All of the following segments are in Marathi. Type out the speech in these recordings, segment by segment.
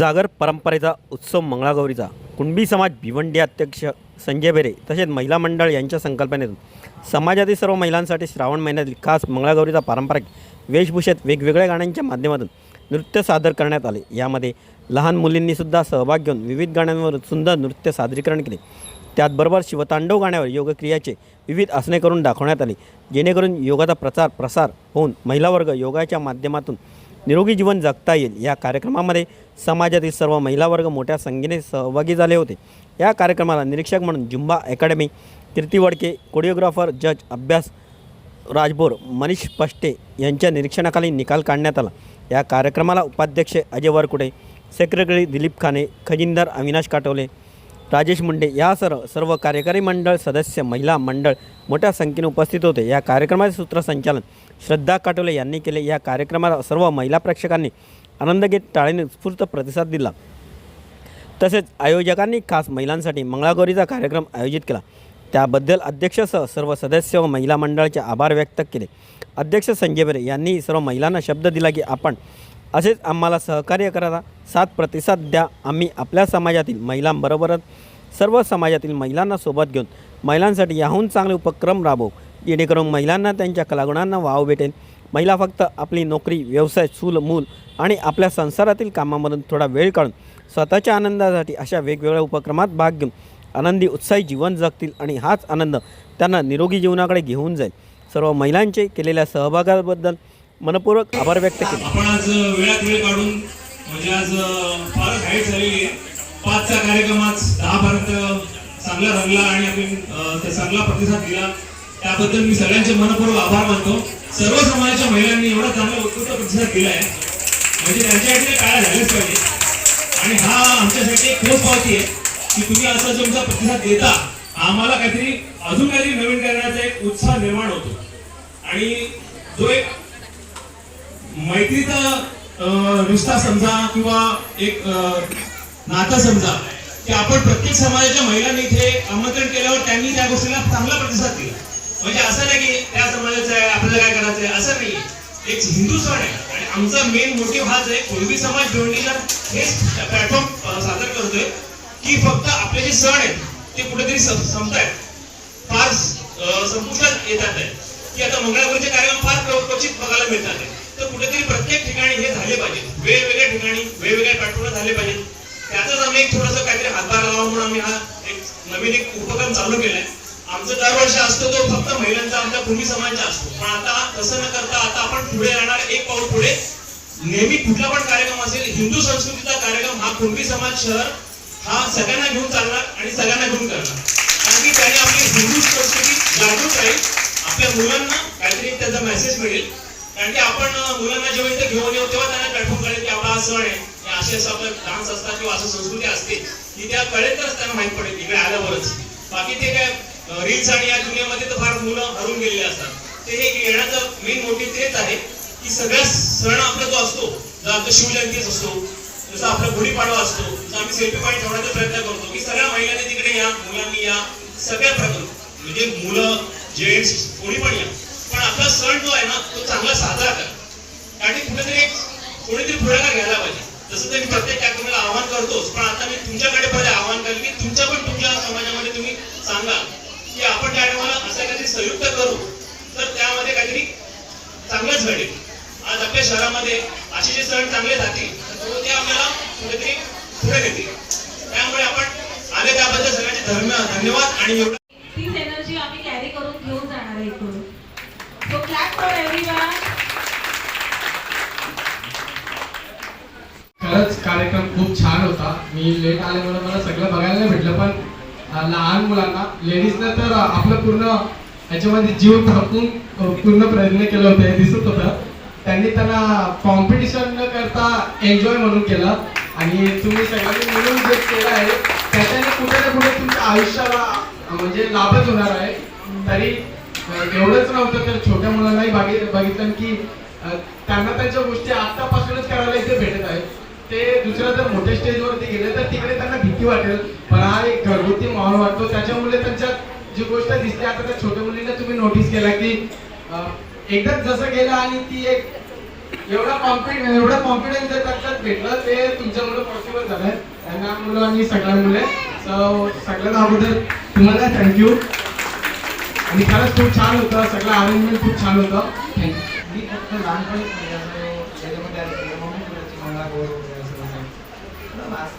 जागर परंपरेचा उत्सव मंगळागौरीचा. कुणबी समाज भिवंडी अध्यक्ष संजय बेरे तसेच महिला मंडळ यांच्या संकल्पनेतून समाजातील सर्व महिलांसाठी श्रावण महिन्यातील खास मंगळागौरीचा पारंपरिक वेशभूषेत वेगवेगळ्या गाण्यांच्या माध्यमातून नृत्य सादर करण्यात आले. यामध्ये लहान मुलींनीसुद्धा सहभाग घेऊन विविध गाण्यांवर सुंदर नृत्य सादरीकरण केले. त्याचबरोबर शिवतांडव गाण्यावर योगक्रियाचे विविध आसने करून दाखवण्यात आले. जेणेकरून योगाचा प्रचार प्रसार होऊन महिला वर्ग योगाच्या माध्यमातून निरोगी जीवन जगता येईल. या कार्यक्रमामध्ये समाजातील सर्व महिला वर्ग मोठ्या संख्येने सहभागी झाले होते. या कार्यक्रमाला निरीक्षक म्हणून zumba academy Kirti Wadke choreographer जज अभ्यास राजभोर मनीष पष्टे यांच्या निरीक्षणाखाली निकाल काढण्यात आला. या कार्यक्रमाला उपाध्यक्ष अजय वरकुटे सेक्रेटरी दिलीप खाने खजिनदार अविनाश काटोले राजेश मुंडे यासह सर्व कार्यकारी मंडळ सदस्य महिला मंडळ मोठ्या संख्येने उपस्थित होते. या कार्यक्रमाचे सूत्रसंचालन श्रद्धा काटोले यांनी केले. या कार्यक्रमाला सर्व महिला प्रेक्षकांनी आनंद घेत टाळीने उत्स्फूर्त प्रतिसाद दिला. तसेच आयोजकांनी खास महिलांसाठी मंगळागौरीचा कार्यक्रम आयोजित केला. त्याबद्दल अध्यक्षसह सर्व सदस्य व महिला मंडळाचे आभार व्यक्त केले. अध्यक्ष संजय बेरे यांनी सर्व महिलांना शब्द दिला की आपण असेच आम्हाला सहकार्य करायला साथ प्रतिसाद द्या. आम्ही आपल्या समाजातील महिलांबरोबरच सर्व समाजातील महिलांना सोबत घेऊन महिलांसाठी याहून चांगले उपक्रम राबवू. जेणेकरून महिलांना त्यांच्या कलागुणांना वाव भेटेल. महिला फक्त आपली नोकरी व्यवसाय चूल मूल आणि आपल्या संसारातील कामामधून थोडा वेळ काढून स्वतःच्या आनंदासाठी अशा वेगवेगळ्या उपक्रमात भाग घेऊन आनंदी उत्साही जीवन जगतील आणि हाच आनंद त्यांना निरोगी जीवनाकडे घेऊन जाईल. सर्व महिलांचे केलेल्या सहभागाबद्दल मनपूर्वक आभार व्यक्त केले. आपण आज वेळात वेळ काढून म्हणजे आज फार घाईट झालेली आहे. पाचचा कार्यक्रम आज दहापर्यंत चांगला रंगला आणि आपण चांगला प्रतिसाद दिला. त्याबद्दल मी सगळ्यांचे मनपूर्वक आभार मानतो. सर्व समाजाच्या महिलांनी एवढा चांगला उत्कृष्ट प्रतिसाद दिलाय. म्हणजे त्यांच्यासाठी काय झालेच पाहिजे. आणि हा आमच्यासाठी एक ठोस पावती आहे की तुम्ही असा तुमचा प्रतिसाद देता आम्हाला काहीतरी अजून काहीतरी नवीन करण्याचा एक उत्साह निर्माण होतो. आणि जो एक मैत्रीचा अं, रिश्ता समजा किंवा एक नाता समजा की आपण प्रत्येक समाजाच्या महिलांनी इथे आमंत्रण केल्यावर त्यांनी त्या गोष्टीला चांगला प्रतिसाद दिला. म्हणजे असं नाही की त्या समाजाचं आहे आपल्याला काय करायचं आहे असं नाही. एक हिंदू सण आहे. आणि आमचा मेन मोटिव्ह हाच आहे कुणबी समाज जोडणीला हेच प्लॅटफॉर्म सादर करतोय की फक्त आपले जे सण आहेत ते कुठेतरी संपतायत. फार संपुष्टात येतात आहे की आता मंगळागौरीचे कार्यक्रम फार क्वचित बघायला मिळतात आहे. तर कुठेतरी प्रत्येक ठिकाणी हे झाले पाहिजे वेगवेगळ्या ठिकाणी वेगवेगळ्या प्लॅटफॉर्म झाले पाहिजे त्याचाच आम्ही एक थोडंसं काहीतरी हातभार लावा म्हणून आम्ही हा एक नवीन एक उपक्रम चालू केलाय. आमचा दरवर्षी असतो तो फक्त महिलांचा आमच्या भूमी समाजाचा असतो. पण आता तसं न करता आता आपण पुढे येणार एक पाऊल पुढे. नेहमी कुठला पण कार्यक्रम असेल हिंदू संस्कृतीचा कार्यक्रम हा कुणबी समाज शहर हा सगळ्यांना घेऊन चालणार आणि सगळ्यांना घेऊन करणार. कारण की त्याने आपली हिंदू संस्कृती जागृत राहील आपल्या मुलांना काहीतरी त्याचा मेसेज मिळेल. कारण की आपण मुलांना जेव्हा इथे घेऊन येऊ तेव्हा त्यांना प्लॅटफॉर्म कळेल की आपला हा सण आहे. असे असं आपलं डान्स असतात किंवा असं संस्कृती असते की त्या कळेलच त्यांना माहीत पडेल इकडे आल्यावरच. बाकी ते काय रील्स आणि या दुनियामध्ये तर फार मुलं हरून गेलेले असतात. ते हे येण्याचं मेन मोटिव्ह तेच आहे की सगळ्या सण आपला जो असतो जो आमचा शिवजयंतीच असतो जसं आपला गुढीपाडवा असतो जसं आम्ही सेल्फी पॉईंट ठेवण्याचा प्रयत्न करतो की सगळ्या महिलांनी तिकडे या मुलांनी या सगळ्या प्रकार. म्हणजे मुलं जेंट्स कोणी पण या. पण आपला सण जो आहे ना तो चांगला साजरा करा. कारण की कुठेतरी एक कोणीतरी पुढाकार घ्यायला पाहिजे. जसं तर मी प्रत्येक कार्यक्रमाला आवाहन करतोच पण आता मी तुमच्याकडे पहिले आवाहन करेन की तुमच्या पण तुमच्या समाजामध्ये तुम्ही सांगा आपण त्या टायमाला असं काहीतरी संयुक्त करू तर त्यामध्ये काहीतरी चांगलंच घडेल. आज आपल्या शहरामध्ये असे जे सण चांगले जातील तर ते आपल्याला कुठेतरी पुढे नेतील. त्यामुळे आपण आले त्याबद्दल सगळ्यांचे धर्म धन्यवाद आणि एवढं तीच एनर्जी आम्ही कॅरी करून घेऊन जाणार आहे इकडून सो क्लॅप फॉर एव्हरीवन खरंच कार्यक्रम खूप छान होता. मी लेट आल्यामुळे मला सगळं बघायला नाही भेटलं पण लहान मुलांना. लेडीजनं तर आपलं पूर्ण याच्यामध्ये जीव थापून पूर्ण प्रयत्न केला होता हे दिसत होतं. त्यांनी त्यांना कॉम्पिटिशन न करता एन्जॉय म्हणून केलं. आणि तुम्ही सगळ्यांनी मिळून जे केलं आहे त्याच्याने कुठे ना कुठे तुमच्या आयुष्याला म्हणजे लाभच होणार आहे. तरी एवढंच नव्हतं तर छोट्या मुलांनाही बघितलं की त्यांना त्यांच्या गोष्टी आतापासूनच ते दुसरं जर मोठ्या स्टेजवरती गेले तर तिकडे त्यांना भीती वाटेल. पण हा एक घरगुती माहोल वाटतो. त्याच्यामुळे त्यांच्यात जी गोष्ट दिसते आता त्या छोट्या मुलींना तुम्ही नोटीस केला की एकदाच जसं गेलं आणि ती एक एवढा कॉन्फिडन्स एवढा कॉन्फिडन्स जर त्यांच्यात भेटलं ते तुमच्यामुळे पॉसिबल झालंय. त्यांना मुलं आणि सगळ्या मुले. सो सगळ्यात अगोदर तुम्हाला थँक्यू आणि खरंच खूप छान होतं. सगळं अरेंजमेंट खूप छान होतं. थँक्यू मी फक्त लहानपणी म्हणजे असं याच्यामध्ये आलं की मम्मी कुणाची मंगळागौर वगैरे असं कसं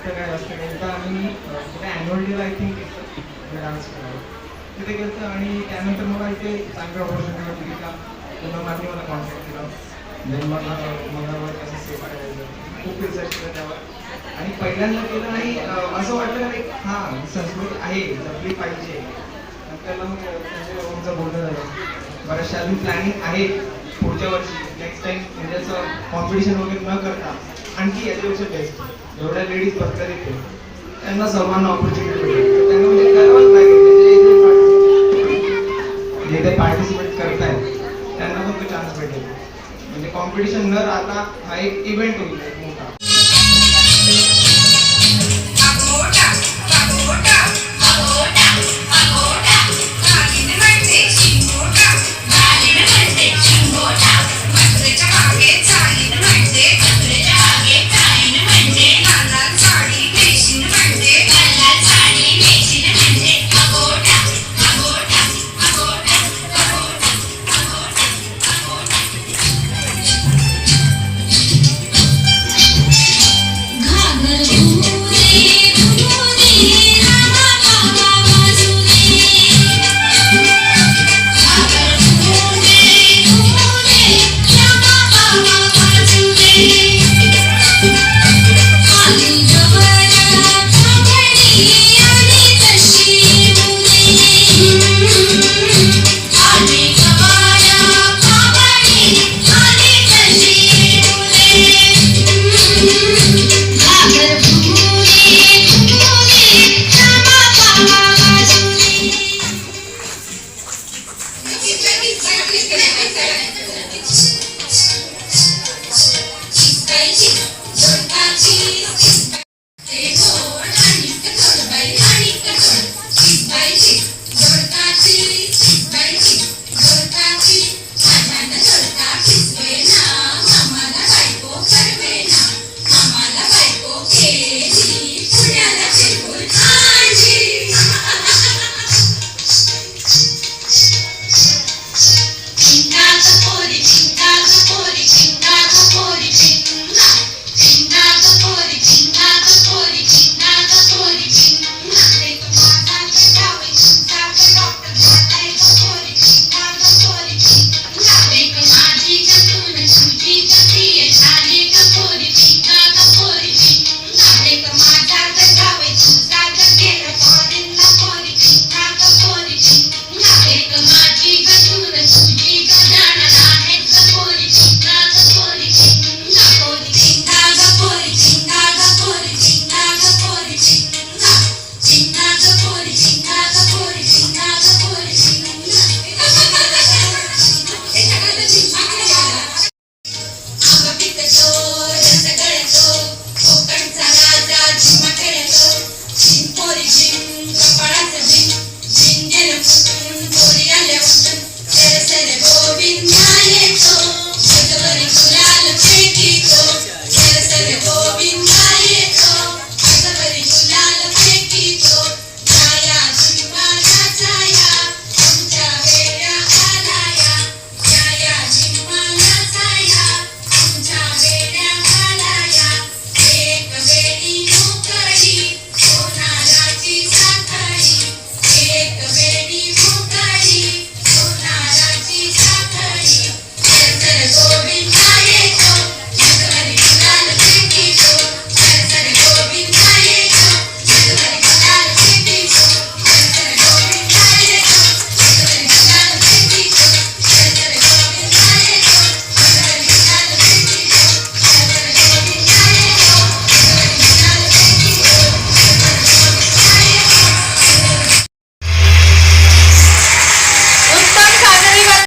पण काय असतं काय तर आम्ही ॲन्युअल डेला आय थिंक डान्स तिथे गेलं आणि त्यानंतर मला इथे चांगलं ऑपॉर्च्युनिटी होती की का पुन्हा मारणी मला कॉन्टॅक्ट केला देन मला मंगळागौर कसं सेफ करायचं खूप रिसर्च केलं त्यावर आणि पहिल्यांदा केलं आणि असं वाटलं की हां ही संस्कृती आहे जपली पाहिजे त्याला मग त्यांच्या बाबांचं बोलणं झालं बऱ्याचशा अजून प्लॅनिंग आहे पुढच्या वर्षी नेक्स्ट टाईम म्हणजे कॉम्पिटिशन वगैरे न करता आणखी याच्यापेक्षा बेस्ट जेवढ्या लेडीज बघतात येते त्यांना सर्वांना ऑपॉर्च्युनिटी मिळेल त्यांना म्हणजे करावंच लागेल जे ते पार्टिसिपेट करतायत त्यांना फक्त चान्स भेटेल. म्हणजे कॉम्पिटिशन न राहता हा एक इव्हेंट होईल